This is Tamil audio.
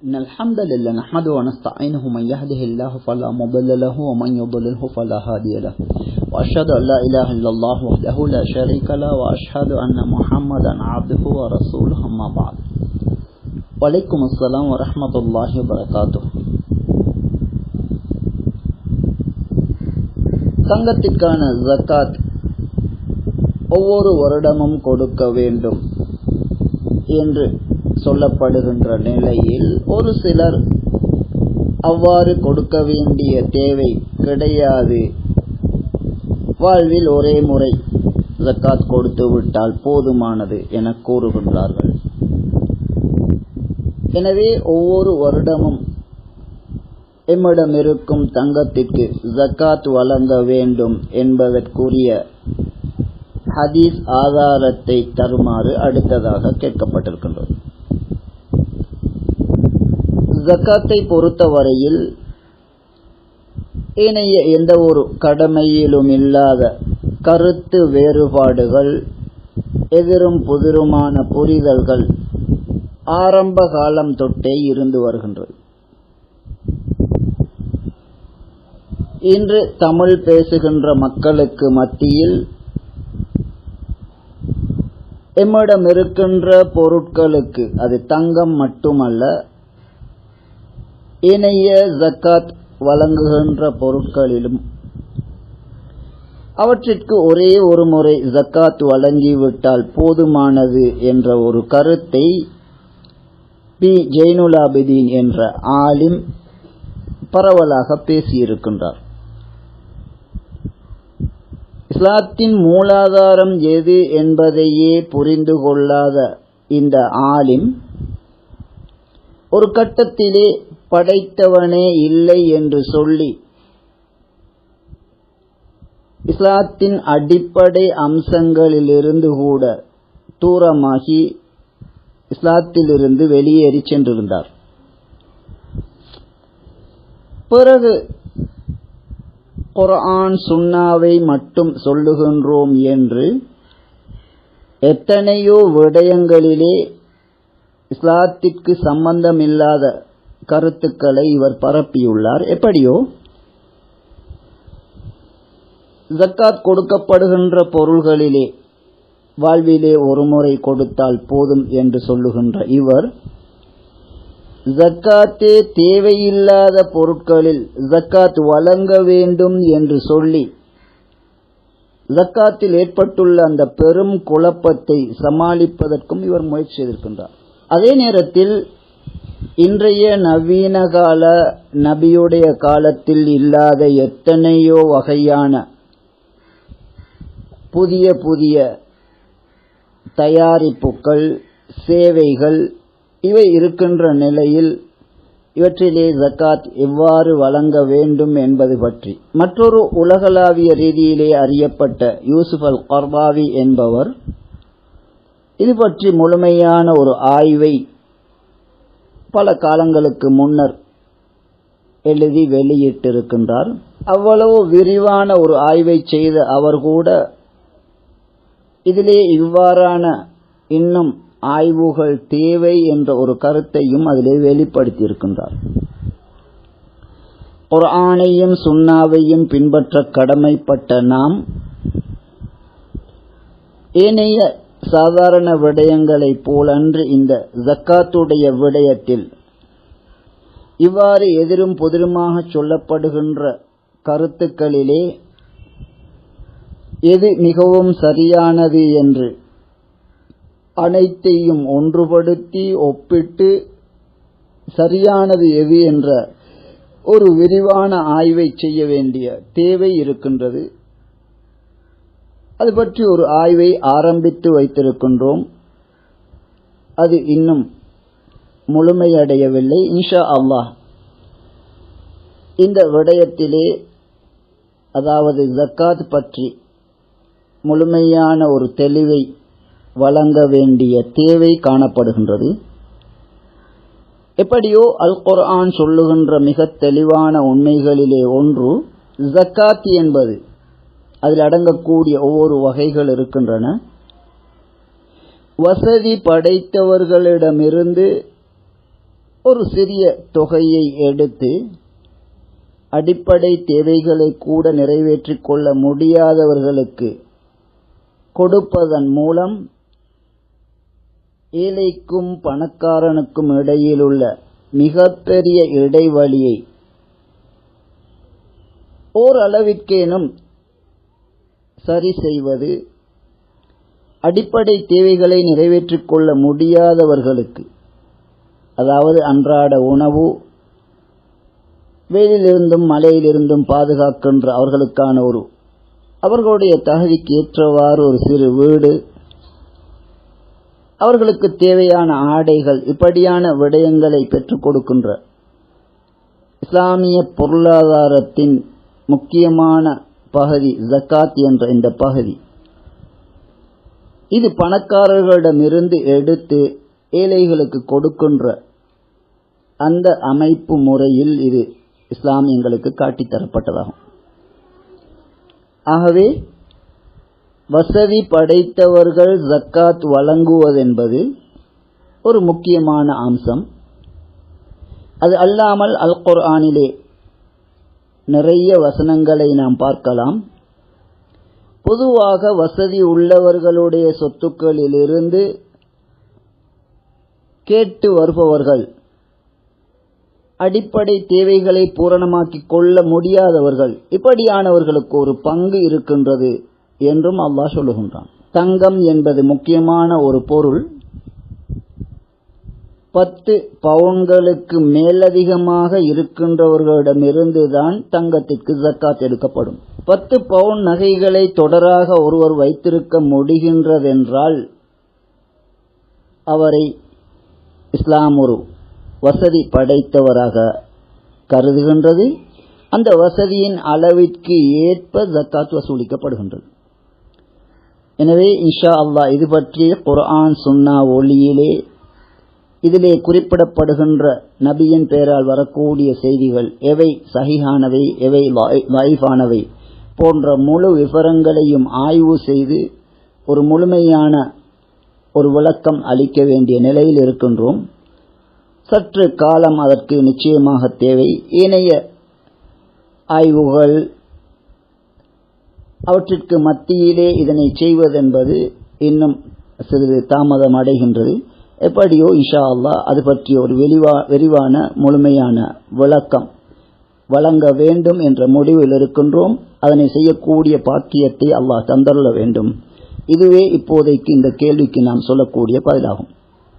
إن الحمد لله نحمده ونستعينه من يهده الله فلا مضل له ومن يضلله فلا هادي له. وأشهد أن لا إله إلا الله وحده لا شريك له وأشهد أن محمدا عبده ورسوله أما بعد. وعليكم السلام ورحمة الله وبركاته. சங்கத்திற்கான ஜக்காத் ஒவ்வொரு வருடமும் கொடுக்க வேண்டும் என்று சொல்லப்படுகின்ற நிலையில் ஒரு சிலர் அவ்வாறு கொடுக்க வேண்டிய தேவை கிடையாது. வாழ்வில் ஒரே முறை ஜக்காத் கொடுத்து விட்டால் போதுமானது என கூறுகின்றார்கள். எனவே ஒவ்வொரு வருடமும் எம்மிடம் இருக்கும் தங்கத்திற்கு ஜக்காத் வழங்க வேண்டும் என்பதற்குரிய ஹதீஸ் ஆதாரத்தை தருமாறு அடுத்ததாக கேட்கப்பட்டிருக்கின்றது. ஜக்காத்தை பொறுத்தவரையில் ஏனைய எந்த ஒரு கடமையிலும் இல்லாத கருத்து வேறுபாடுகள் எதிரும் புதிருமான புரிதல்கள் ஆரம்ப காலம் தொட்டே இருந்து வருகின்றது. இன்று தமிழ் பேசுகின்ற மக்களுக்கு மத்தியில் எம்மிடம் இருக்கின்ற பொருட்களுக்கு அது தங்கம் மட்டுமல்ல இணைய ஜக்காத் வழங்குகின்ற பொருட்களிலும் அவற்றிற்கு ஒரே ஒரு முறை ஜக்காத் வழங்கிவிட்டால் போதுமானது என்ற ஒரு கருத்தை பி. ஜெயினுலாபிதீன் என்ற ஆலிம் பரவலாக பேசியிருக்கின்றார். இஸ்லாத்தின் மூலாதாரம் எது என்பதையே புரிந்து கொள்ளாத இந்த ஆலிம் ஒரு கட்டத்திலே படைத்தவனே இல்லை என்று சொல்லி இஸ்லாத்தின் அடிப்படை அம்சங்களிலிருந்து கூட தூரமாகி இஸ்லாத்திலிருந்து வெளியேறி சென்றிருந்தார். பிறகு குரான் சுன்னாவை மட்டும் சொல்லுகின்றோம் என்று எத்தனையோ விடயங்களிலே இஸ்லாத்திற்கு சம்பந்தமில்லாத கருத்துக்களை இவர் பரப்பியுள்ளார். எப்படியோ? ஜக்காத் கொடுக்கப்படுகின்ற பொருள்களிலே வாழ்விலே ஒரு முறை கொடுத்தால் போதும் என்று சொல்லுகின்ற இவர் ஜக்காத்தே தேவையில்லாத பொருட்களில் ஜக்காத் வழங்க வேண்டும் என்று சொல்லி ஜக்காத்தில் ஏற்பட்டுள்ள அந்த பெரும் குழப்பத்தை சமாளிப்பதற்கும் இவர் முயற்சி செய்திருக்கின்றார். அதே நேரத்தில் இன்றைய நவீன கால நபியுடைய காலத்தில் இல்லாத எத்தனையோ வகையான புதிய புதிய தயாரிப்புகள் சேவைகள் இவை இருக்கின்ற நிலையில் இவற்றிலே ஜக்காத் எவ்வாறு வழங்க வேண்டும் என்பது பற்றி. மற்றொரு உலகளாவிய ரீதியிலே அறியப்பட்ட யூசுப் அல் கர்பாவி என்பவர் இது பற்றி முழுமையான ஒரு ஆய்வை பல காலங்களுக்கு முன்னர் எழுதி வெளியிட்டிருக்கின்றார். அவ்வளவு விரிவான ஒரு ஆய்வை செய்த அவர் கூட இதிலே இவ்வாறான இன்னும் ஆய்வுகள் தேவை என்ற ஒரு கருத்தையும் அதிலே வெளிப்படுத்தியிருக்கின்றார். ஒரு ஆணையும் சுண்ணாவையும் பின்பற்ற கடமைப்பட்ட நாம் ஏனைய சாதாரண விடயங்களைப் போலன்று இந்த ஜக்காத்துடைய விடயத்தில் இவ்வாறு எதிரும் புதிருமாக சொல்லப்படுகின்ற கருத்துக்களிலே எது மிகவும் சரியானது என்று அனைத்தையும் ஒன்றுபடுத்தி ஒப்பிட்டு சரியானது எது என்ற ஒரு விரிவான ஆய்வை செய்ய வேண்டிய தேவை இருக்கின்றது. அது பற்றி ஒரு ஆய்வை ஆரம்பித்து வைத்திருக்கின்றோம். அது இன்னும் முழுமையடையவில்லை. இன்ஷா அல்லாஹ். இந்த விடயத்திலே அதாவது ஜக்காத் பற்றி முழுமையான ஒரு தெளிவை வழங்க வேண்டிய தேவை காணப்படுகின்றது. எப்படியோ அல் குர்ஆன் சொல்லுகின்ற மிக தெளிவான உண்மைகளிலே ஒன்று ஜக்காத் என்பது. அதில் அடங்கக்கூடிய ஒவ்வொரு வகைகள் இருக்கின்றன. வசதி படைத்தவர்களிடமிருந்து ஒரு சிறிய தொகையை எடுத்து அடிப்படை தேவைகளை கூட நிறைவேற்றிக் கொள்ள முடியாதவர்களுக்கு கொடுப்பதன் மூலம் ஏழைக்கும் பணக்காரனுக்கும் இடையிலுள்ள மிகப்பெரிய இடைவெளியை ஓரளவிற்கேனும் சரி செய்வது அடிப்படை தேவைகளை நிறைவேற்றிக் கொள்ள முடியாதவர்களுக்கு அதாவது அன்றாட உணவு வெயிலிருந்தும் மழையிலிருந்தும் பாதுகாக்கின்ற அவர்களுக்கான ஒரு அவர்களுடைய தகுதிக்கு ஏற்றவாறு ஒரு சிறு வீடு அவர்களுக்கு தேவையான ஆடைகள் இப்படியான விடயங்களை பெற்றுக் கொடுக்கின்ற இஸ்லாமிய பொருளாதாரத்தின் முக்கியமான பகுதி ஜக்காத் என்ற இந்த பகுதி. இது பணக்காரர்களிடமிருந்து எடுத்து ஏழைகளுக்கு கொடுக்கின்ற அந்த அமைப்பு முறையில் இது இஸ்லாமியங்களுக்கு காட்டித்தரப்பட்டதாகும். ஆகவே வசதி படைத்தவர்கள் ஜக்காத் வழங்குவதென்பது ஒரு முக்கியமான அம்சம். அது அல்லாமல் அல் குர்ஆனிலே நிறைய வசனங்களை நாம் பார்க்கலாம். பொதுவாக வசதி உள்ளவர்களுடைய சொத்துக்களிலிருந்து கேட்டு வருபவர்கள் அடிப்படை தேவைகளை பூரணமாக்கிக் கொள்ள முடியாதவர்கள் இப்படியானவர்களுக்கு ஒரு பங்கு இருக்கின்றது என்றும் அல்லாஹ் சொல்லுகின்றான். தங்கம் என்பது முக்கியமான ஒரு பொருள். பத்து பவுன்களுக்கு மேலதிகமாக இருக்கின்றவர்களிடமிருந்து தான் தங்கத்திற்கு ஜக்காத் எடுக்கப்படும். பத்து பவுன் நகைகளை தொடராக ஒருவர் வைத்திருக்க முடிகின்றதென்றால் அவரை இஸ்லாம் ஒரு வசதி படைத்தவராக கருதுகின்றது. அந்த வசதியின் அளவிற்கு ஏற்ப ஜக்காத் வசூலிக்கப்படுகின்றது. எனவே இன்ஷா அல்லா இது பற்றி குர்ஆன் சுன்னா ஒளியிலே இதிலே குறிப்பிடப்படுகின்ற நபியின் பெயரால் வரக்கூடிய செய்திகள் எவை? சகிஹானவை எவை? லைஃபானவை போன்ற முழு விவரங்களையும் ஆய்வு செய்து ஒரு முழுமையான ஒரு விளக்கம் அளிக்க வேண்டிய நிலையில் இருக்கின்றோம். சற்று காலம் அதற்கு நிச்சயமாக தேவை. ஏனைய ஆய்வுகள் அவற்றிற்கு மத்தியிலே இதனை செய்வதென்பது இன்னும் சிறிது தாமதம் அடைகின்றது எப்படியோ இஷா அல்லா அது பற்றிய ஒரு வெளிவா விரிவான முழுமையான விளக்கம் வழங்க வேண்டும் என்ற முடிவில் இருக்கின்றோம். அதனை செய்யக்கூடிய பாக்கியத்தை அல்லாஹ் தந்தருள வேண்டும். இதுவே இப்போதைக்கு இந்த கேள்விக்கு நாம் சொல்லக்கூடிய பதிலாகும்.